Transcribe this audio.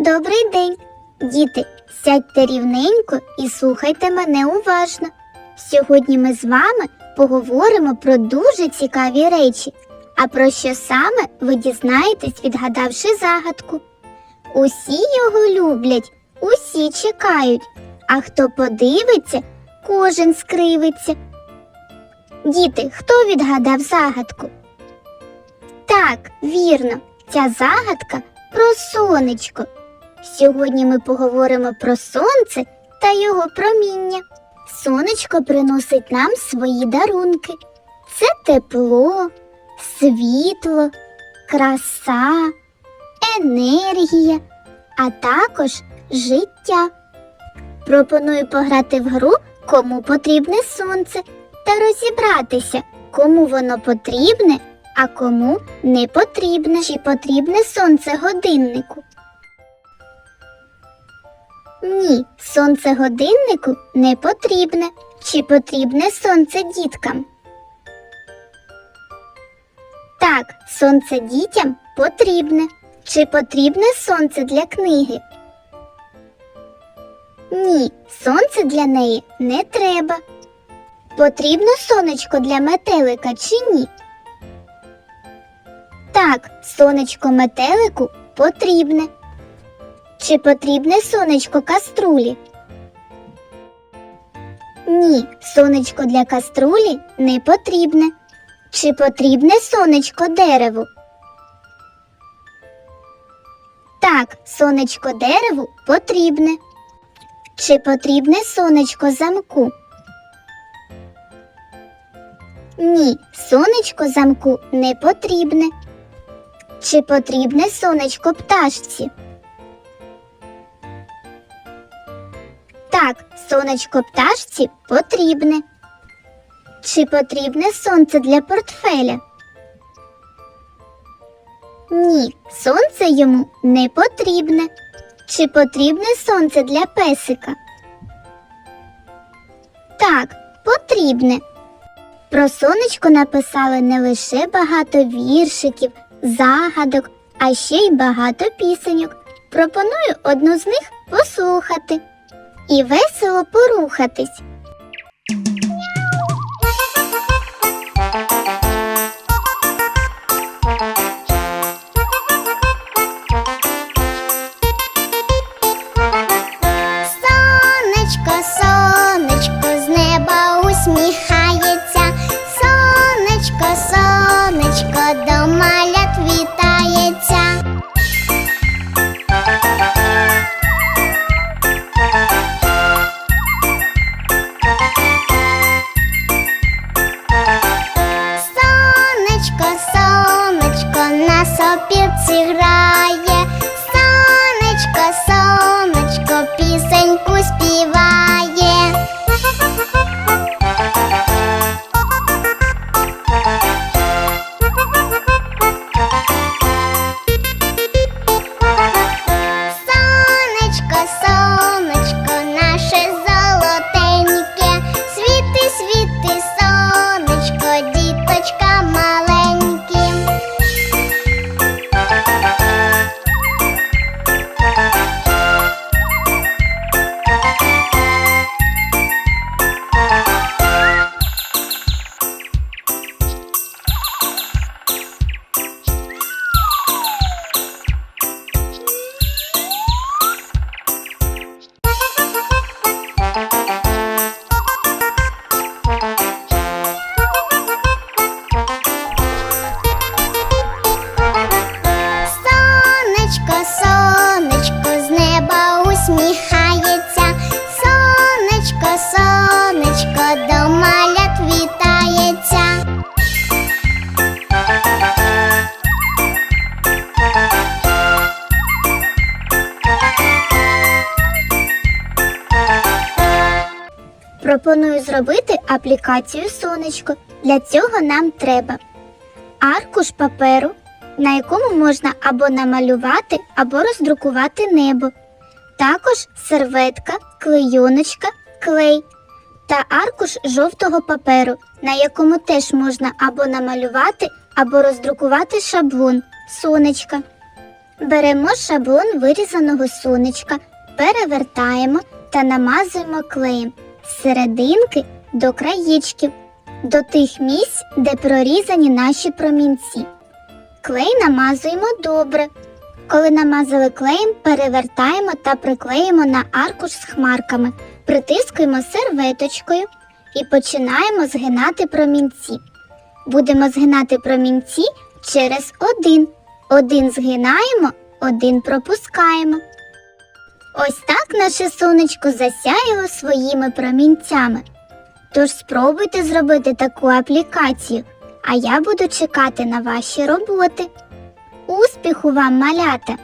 Добрий день, діти. Сядьте рівненько і слухайте мене уважно. Сьогодні ми з вами поговоримо про дуже цікаві речі. А про що саме ви дізнаєтесь, відгадавши загадку. Усі його люблять, усі чекають, а хто подивиться, кожен скривиться. Діти, хто відгадав загадку? Так, вірно, ця загадка про сонечко. Сьогодні ми поговоримо про сонце та його проміння. Сонечко приносить нам свої дарунки. Це тепло, світло, краса, енергія, а також життя. Пропоную пограти в гру, кому потрібне сонце, та розібратися, кому воно потрібне, а кому не потрібне. Чи потрібне сонце годиннику? Ні, сонце годиннику не потрібне. Чи потрібне сонце діткам? Так, сонце дітям потрібне. Чи потрібне сонце для книги? Ні, сонце для неї не треба. Потрібно сонечко для метелика чи ні? Так, сонечко метелику потрібне. Чи потрібне сонечко каструлі? Ні, сонечко для каструлі не потрібне. Чи потрібне сонечко дереву? Так, сонечко дереву потрібне. Чи потрібне сонечко замку? Ні, сонечко замку не потрібне. Чи потрібне сонечко пташці? Сонечко пташці потрібне. Чи потрібне сонце для портфеля? Ні, сонце йому не потрібне. Чи потрібне сонце для песика? Так, потрібне. Про сонечко написали не лише багато віршиків, загадок, а ще й багато пісеньок. Пропоную одну з них послухати і весело порухатись. Грає. Усміхається. Сонечко, сонечко до малят вітається. Пропоную зробити аплікацію сонечко. Для цього нам треба аркуш паперу, на якому можна або намалювати, або роздрукувати небо. Також серветка, клейоночка, клей та аркуш жовтого паперу, на якому теж можна або намалювати, або роздрукувати шаблон, сонечка. Беремо шаблон вирізаного сонечка, перевертаємо та намазуємо клеєм з серединки до краєчків, до тих місць, де прорізані наші промінці. Клей намазуємо добре. Коли намазали клеєм, перевертаємо та приклеїмо на аркуш з хмарками, притискуємо серветочкою і починаємо згинати промінці. Будемо згинати промінці через один. Один згинаємо, один пропускаємо. Ось так наше сонечко засяяло своїми промінцями. Тож спробуйте зробити таку аплікацію, а я буду чекати на ваші роботи. Успіху вам, малята!